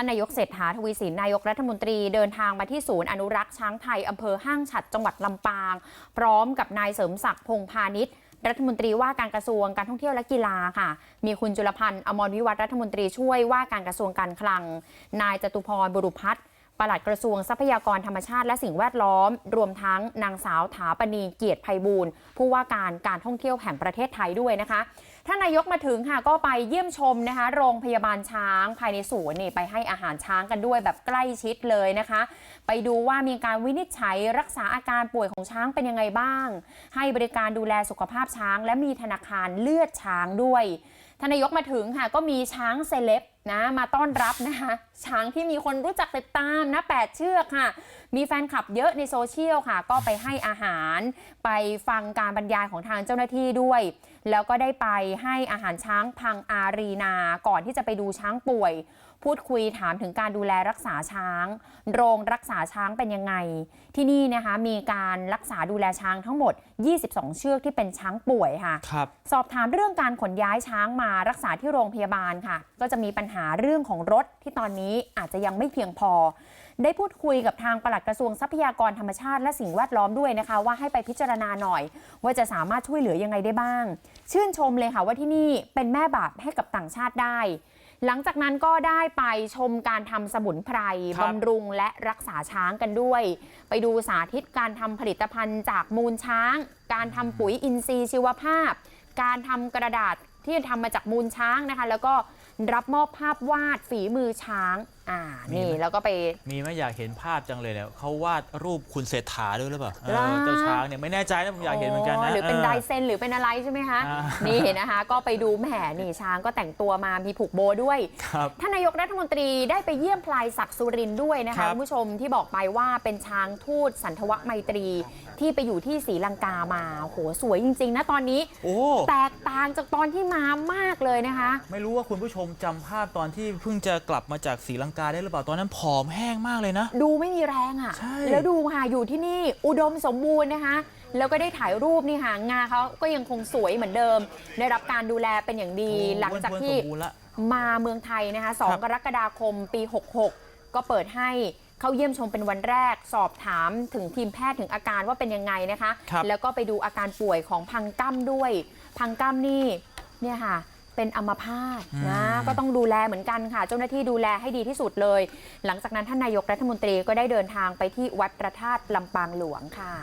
านนายกเศรษฐาทวีสินนายกรัฐมนตรีเดินทางมาที่ศูนย์อนุรักษ์ช้างไทยอำเภอห้างฉัดจังหวัดลำปาง พร้อมกับนายเสริมศักดิ์พงพาณิชย์รัฐมนตรีว่าการกระทรวงการท่องเที่ยวและกีฬาค่ะ มีคุณจุลพันธ์อมรวิวัฒรัฐมนตรีช่วยว่าการกระทรวงการคลัง นายจตุพรบุรุพัฒน์ปลัดกระทรวงทรัพยากรธรรมชาติและสิ่งแวดล้อม รวมทั้งนางสาวถาปณีเกียรติไพบูลย์ผู้ว่าการการท่องเที่ยวแห่งประเทศไทยด้วยนะคะท่านนายกมาถึงค่ะก็ไปเยี่ยมชมนะคะ โรงพยาบาลช้างภายในศูนย์นี่ไปให้อาหารช้างกันด้วยแบบใกล้ชิดเลยนะคะ ไปดูว่ามีการวินิจฉัยรักษาอาการป่วยของช้างเป็นยังไงบ้าง ให้บริการดูแลสุขภาพช้าง และมีธนาคารเลือดช้างด้วยท่านนายกมาถึงค่ะก็มีช้างเซเลบนะมาต้อนรับนะคะ ช้างที่มีคนรู้จักติดตามนะแปดเชือกค่ะ มีแฟนคลับเยอะในโซเชียลค่ะ ก็ไปให้อาหาร ไปฟังการบรรยายของทางเจ้าหน้าที่ด้วยแล้วก็ได้ไปให้อาหารช้างพังอารีนา ก่อนที่จะไปดูช้างป่วย พูดคุยถามถึงการดูแลรักษาช้าง โรงรักษาช้างเป็นยังไง ที่นี่นะคะมีการรักษาดูแลช้างทั้งหมด 22 เชือกที่เป็นช้างป่วยค่ะครับสอบถามเรื่องการขนย้ายช้างมารักษาที่โรงพยาบาลค่ะ ก็จะมีปัญหาเรื่องของรถที่ตอนนี้อาจจะยังไม่เพียงพอ ได้พูดคุยกับทางปลัดกระทรวงทรัพยากรธรรมชาติและสิ่งแวดล้อมด้วยนะคะ ว่าให้ไปพิจารณาหน่อย ว่าจะสามารถช่วยเหลือยังไงได้บ้าง ชื่นชมเลยค่ะว่าที่นี่เป็นแม่บาปให้กับต่างชาติได้ หลังจากนั้นก็ได้ไปชมการทำสมุนไพรครับ บำรุงและรักษาช้างกันด้วย ไปดูสาธิตการทำผลิตภัณฑ์จากมูลช้าง การทำปุ๋ยอินทรีย์ชีวภาพ การทำกระดาษที่ทำมาจากมูลช้างนะคะ แล้วก็รับมอบภาพวาดฝีมือช้างอ่านี่แล้วก็ไป มีไหมอยากเห็นภาพจังเลยเนี่ยเขาวาดรูปคุณเศรษฐาด้วยหรือเปล่าเออว้าเจ้าช้างเนี่ยไม่แน่ใจนะผมอยากเห็นเหมือนกันนะหรือเป็นอไดเซนหรือเป็นอะไรใช่ไหมคะอ่านี่นะคะ ก็ไปดูแหมนี่ช้างก็แต่งตัวมามีผูกโบด้วยครับท่านนายกรัฐมนตรีได้ไปเยี่ยมพลายศักดิ์สุรินทร์ด้วยนะครัคะบคุณผู้ชมที่บอกไปว่าเป็นช้างทูตสันทวไมตรี ที่ไปอยู่ที่ศรีลังกามาโอ้โหสวยจริง ๆ นะตอนนี้โอ้แตกต่างจากตอนที่มามากเลยนะคะ ไม่รู้ว่าคุณผู้ชมจำภาพตอนที่เพิ่งจะกลับมาจากศรีลังกาได้หรือเปล่าตอนนั้นผอมแห้งมากเลยนะ ดูไม่มีแรงอะ่ะ ใช่ แล้วดูค่ะอยู่ที่นี่อุดมสมบูรณ์นะคะ แล้วก็ได้ถ่ายรูปนี่ค่ะงาเขาก็ยังคงสวยเหมือนเดิม ได้รับการดูแลเป็นอย่างดีโอ้หลังจากที่ อ้วนๆสมบูรณ์ละ มาเมืองไทยนะคะ ครับ2 กรกฎาคมปี 66 ก็เปิดให้เข้าเยี่ยมชมเป็นวันแรก สอบถามถึงทีมแพทย์ถึงอาการว่าเป็นยังไงนะคะ ครับ แล้วก็ไปดูอาการป่วยของพังกั้มด้วย พังกั้มนี่เนี่ยค่ะ เป็นอัมพาตนะ ก็ต้องดูแลเหมือนกันค่ะ เจ้าหน้าที่ดูแลให้ดีที่สุดเลย หลังจากนั้นท่านนายกรัฐมนตรีก็ได้เดินทางไปที่วัดพระธาตุลำปางหลวงค่ะ